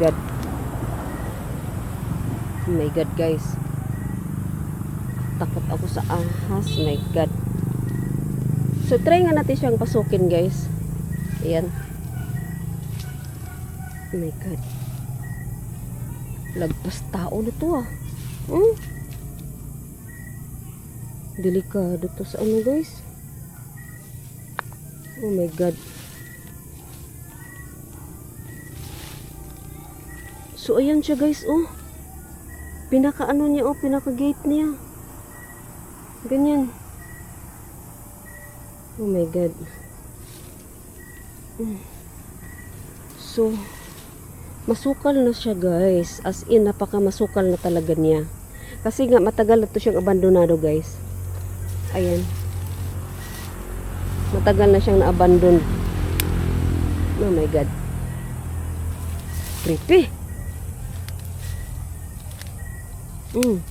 God. My God guys. Takot ako sa ahas. My God. So try nga natin siyang pasukin guys. Ayan. My God. Lagpas tao na to ah. Hmm? Delikado to sa ano guys. Oh my God. So ayan siya guys oh. Pinaka ano niya oh, pinaka gate niya. Ganyan. Oh my God. Mm. So, masukal na siya guys. As in, napaka masukal na talaga niya. Kasi nga, matagal na to siyang abandonado guys. Ayan. Matagal na siyang na-abandon. Oh my God. Creepy. Mm.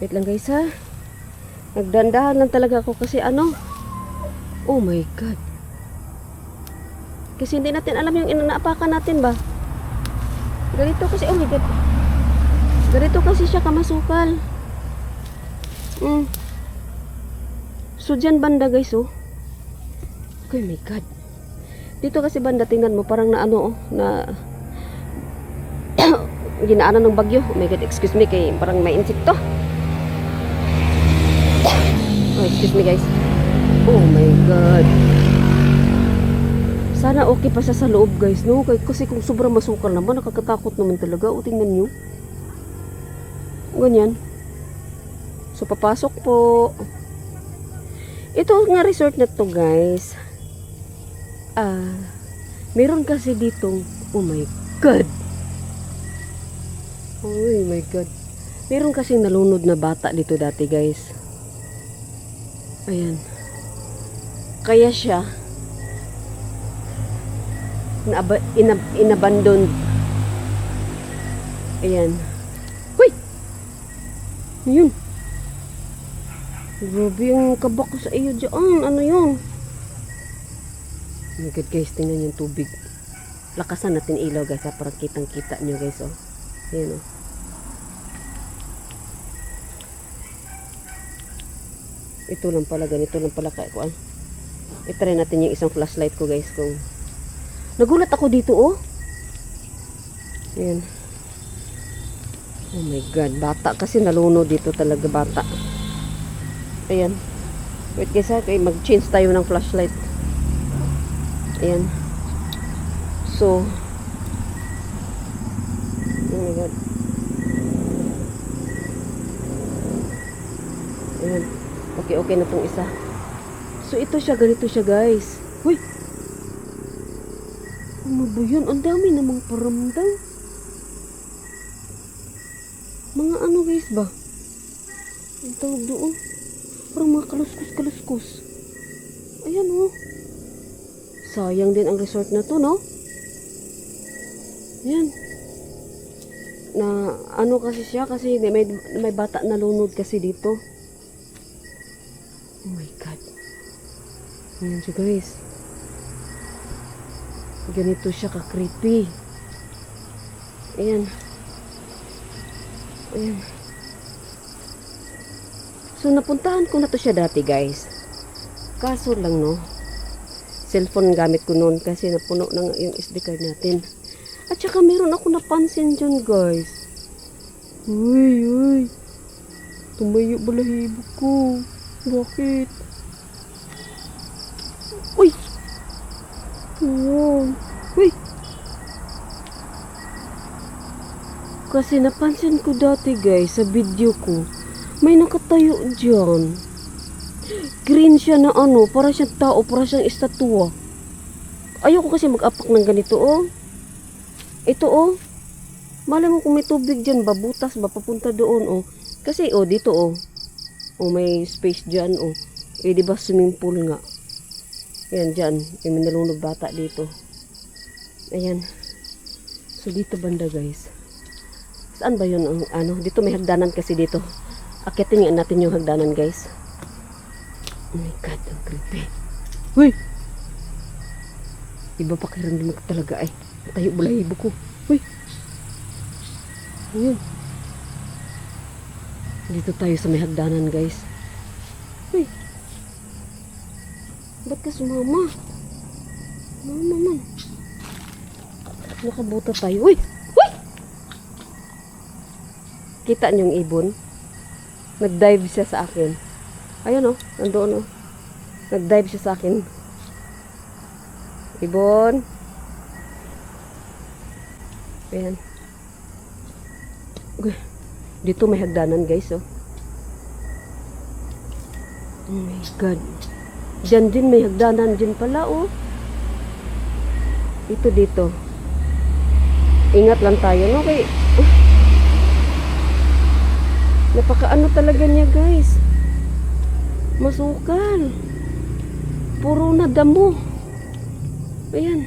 Wait lang guys ha. Nagdandahan lang talaga ako kasi ano. Oh my God. Kasi hindi natin alam yung inaapakan natin ba. Ganito kasi, oh my God. Ganito kasi siya kamasukal. Mm. So dyan banda guys oh. Oh my God. Dito kasi banda tingnan mo parang na ano oh, na ginaanan ng bagyo. Oh my God, excuse me kay parang may insekto. Oh, excuse me guys. Oh my God. Sana okay pa siya sa loob guys, no? Kasi kung sobrang masukal naman, nakakatakot naman talaga. O, tingnan nyo. Ganyan. So, papasok po. Ito nga resort na to guys. Ah, meron kasi ditong, oh my God. Oh my God. Meron kasing nalunod na bata dito dati guys. Ayan. Kaya siya naaba, inab, inabandon. Ayan. Uy! Yun. Grabe yung kabak sa iyo dyan. Ano yun? Oh my God guys, tingnan yung tubig. Lakasan natin ilaw guys para kitang kita nyo guys oh. Ayan oh. Ito lang pala, ganito lang pala kaya ko. I-try natin yung isang flashlight ko guys kung Nagulat ako dito oh. Ayan. Oh my god, bata kasi nalunod dito talaga bata. Ayan. Wait guys ha, kaya mag-change tayo ng flashlight. Ayan. So, oh god. Ayan. Okay, okay na tong isa. So, ito siya, ganito siya guys. Uy! Ano ba yun? Ang dami namang paramdam. Mga ano guys ba? Ang tawag doon. Parang mga kaluskos-kaluskos. Ayan oh. Sayang din ang resort na to, no? Ayan. Na ano kasi siya kasi may, may bata na lunod kasi dito. Oh my God. Ayan siya guys. Ganito siya ka-creepy. Ayan. Ayan. So, napuntahan ko na to siya dati, guys. Kaso lang, no? Cellphone gamit ko noon kasi napuno na nga yung SD card natin. At saka meron ako napansin dyan, guys. Uy, uy. Tumayo balahibo ko. Bakit? Uy! Wow. Uy! Kasi napansin ko dati guys sa video ko, may nakatayo dyan. Green siya na ano, para siyang tao, para siyang estatwa. Ayoko kasi mag-apak ng ganito oh. Ito oh. Malay mo kung may tubig dyan, babutas ba, papunta doon oh. Kasi oh, dito oh. Oh, may space dyan oh. Eh, di ba swimming pool nga? Ayan, dyan. Yung minalunod bata dito. Ayan. So, dito banda, guys. Saan ba yun ang ano? Dito may hagdanan kasi dito. Akitin nga natin yung hagdanan, guys. Oh my God, ang creepy. Uy! Iba pa kiramdam ko talaga ay. Tayo balahibo ko. Uy. Ayun. Dito tayo sa may hagdanan guys. Uy. Ba't ka sumama? Mama man. Nakabuta tayo. Uy! Uy! Kita niyong ibon? Nag-dive siya sa akin. Ayan o, oh, nandoon o. Nag-dive siya sa akin. Ibon. Ayan. Dito may hagdanan guys oh. Oh my God. Diyan din may hagdanan din pala oh. Ito dito. Ingat lang tayo no kay uh, Napakaano talaga niya guys. Masukal. Puro na damo. Ayan.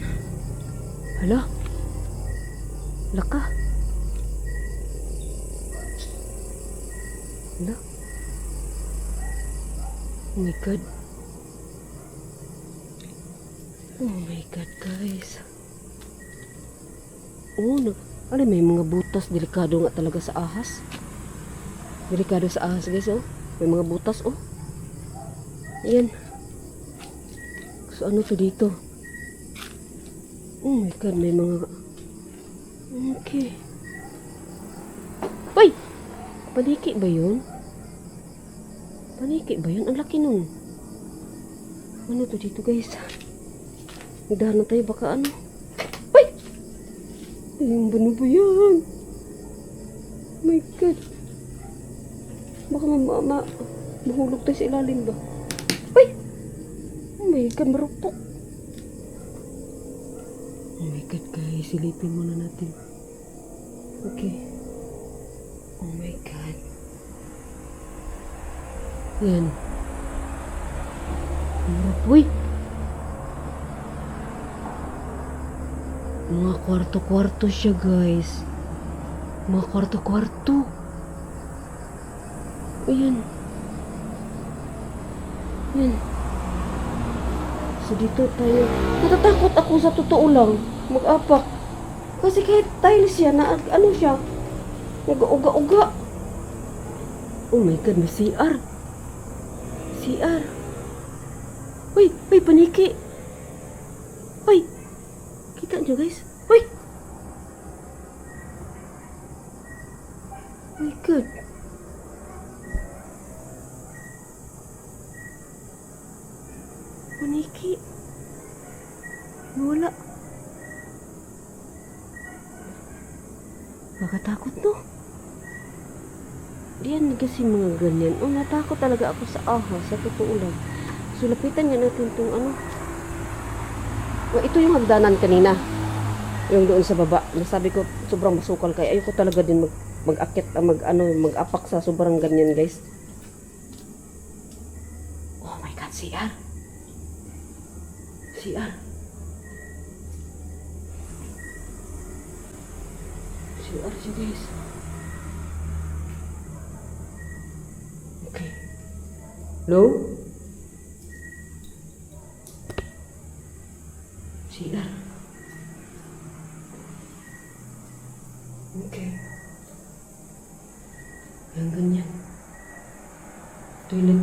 Hala. Laka. Hala. Oh my God. Oh my God, guys. Oh, nag... Ano, may mga butas. Delikado nga talaga sa ahas. Delikado sa ahas, guys, oh. May mga butas, oh. Ayan. So, ano to dito? Oh my God, may mga... Okay. Uy! Paniki ba yun? Paniki ba yun? Ang laki nun. Ano to dito, guys? Nagdahan na tayo, baka ano? Uy! Ayun, ano ba yan? Oh my God. Baka ma, ma, ma mahulog tayo sa ilalim ba? Uy! Oh my God, marupok. Oh my God, guys. Silipin muna natin. Okay. Oh my God. Yan. Uy! Mga kwarto-kwarto siya, guys. Mga kwarto-kwarto. Ayan. Ayan. So, dito tayo. Natatakot ako sa totoo lang. Mag-apak. Kasi kahit tiles siya, na, ano siya, nag-uga-uga. Oh my God, may CR. CR. Uy, uy, paniki. Uy, kita nyo guys. Uy! Oh my God. Paniki. Wala. Nakatakot no? Yan kasi mga ganyan. Oh, natakot talaga ako sa ahas, sa totoo lang. So, lapitan nga natin itong ano. Oh, ito yung hagdanan kanina. Yung doon sa baba. Nasabi ko, sobrang masukal kaya ayoko talaga din mag mag-akit, ah, mag ano, mag-apak sa sobrang ganyan, guys. Oh my God. CR. CR siya, guys. Okay. Hello? CR. Okay. Yang ganyan. Toilet.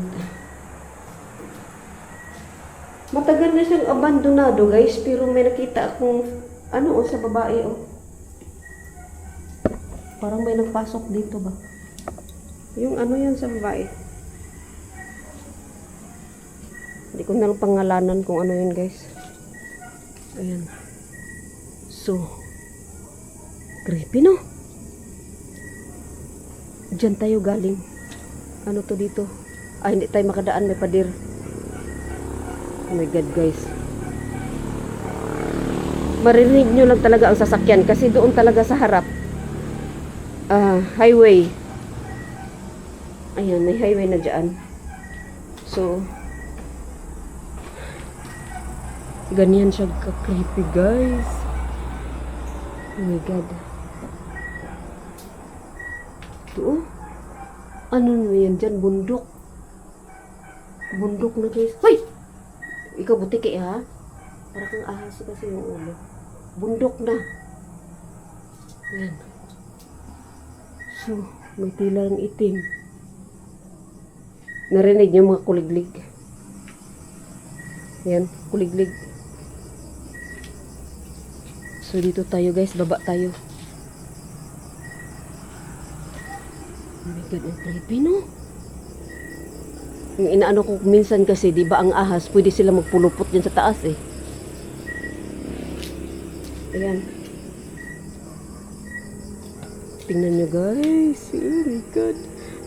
Matagal na siyang abandonado, guys. Pero may nakita akong, ano, oh, sa babae, oh. Parang may nagpasok dito ba? Yung ano yan sa babae. Hindi ko na lang pangalanan kung ano yun, guys. Ayan. So, creepy, no? Diyan tayo galing. Ano to dito? Ay, hindi tayo makadaan. May padir. Oh my God, guys. Marinig nyo lang talaga ang sasakyan kasi doon talaga sa harap. Ah, highway. Ayan, may highway na dyan. So, ganyan siya ka-creepy, guys. Oh my God. Ito, oh. Ano na yan dyan? Bundok. Bundok na, guys. Hoy! Ikaw butiki, ha? Para kang ahas kasi yung ulo. Bundok na. Ayan. So, may tila ng itim. Narinig niyo mga kuliglig. Ayan, kuliglig. So, dito tayo guys. Baba tayo. Oh my God, ang creepy no? Yung inaano ko minsan kasi, di ba ang ahas, pwede sila magpulupot dyan sa taas eh. Ayan. Tingnan nyo guys. Oh my God.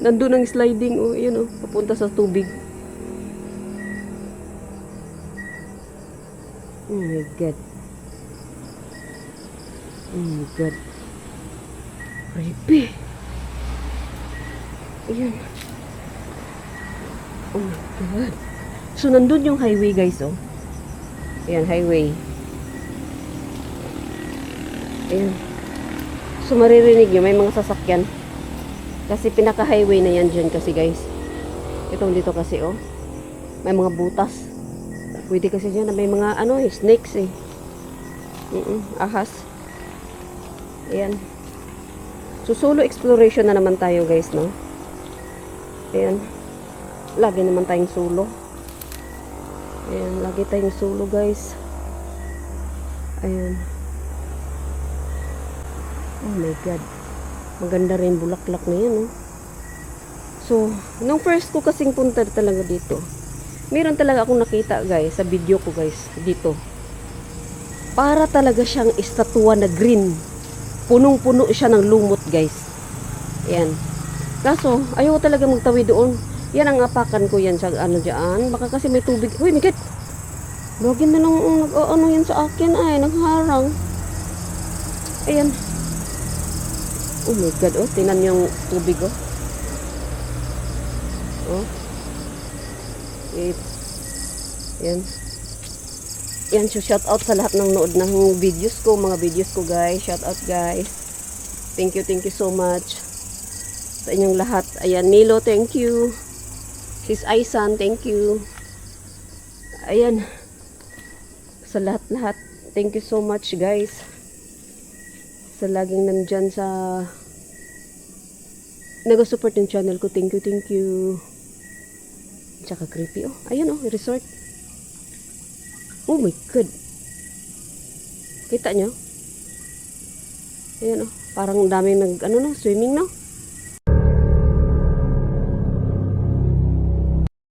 Nandun ang sliding. Oh, ayan oh. Papunta sa tubig. Oh my God. Oh my God. Creepy. Ayan. Oh my God. So, nandun yung highway guys oh. Ayan, highway. Ayan. So, maririnig nyo, may mga sasakyan. Kasi pinaka-highway na yan dyan kasi guys. Itong dito kasi oh. May mga butas. Pwede kasi dyan na may mga ano eh, snakes eh. Mm ahas. Ayan. So, solo exploration na naman tayo guys, no? Ayan. Lagi naman tayong solo. Ayan, lagi tayong solo guys. Ayan. Oh my God. Maganda rin bulaklak na yan, oh. So, nung first ko kasing punta talaga dito, meron talaga akong nakita, guys, sa video ko, guys, dito. Para talaga siyang estatwa na green. Punong-puno siya ng lumot, guys. Yan. Kaso, ayaw talaga magtawid doon. Yan ang apakan ko yan sa ano dyan. Baka kasi may tubig. Uy, mikit! Login na lang nag ano yan sa akin ay, nagharang. Ayan. Oh my God, oh. Niyo yung tubig, oh. Oh. Wait. Yan. Yan, so shout out sa lahat ng nood ng videos ko, mga videos ko, guys. Shout out, guys. Thank you, thank you so much. Sa inyong lahat. Ayan, Milo, thank you. Sis Aisan, thank you. Ayan. Sa lahat-lahat. Thank you so much, guys sa laging nandyan sa nag-support ng channel ko. Thank you, thank you. Tsaka creepy, oh. Ayun, oh, resort. Oh my God. Kita nyo? Ayan, oh. Parang daming nag, ano no, swimming, no?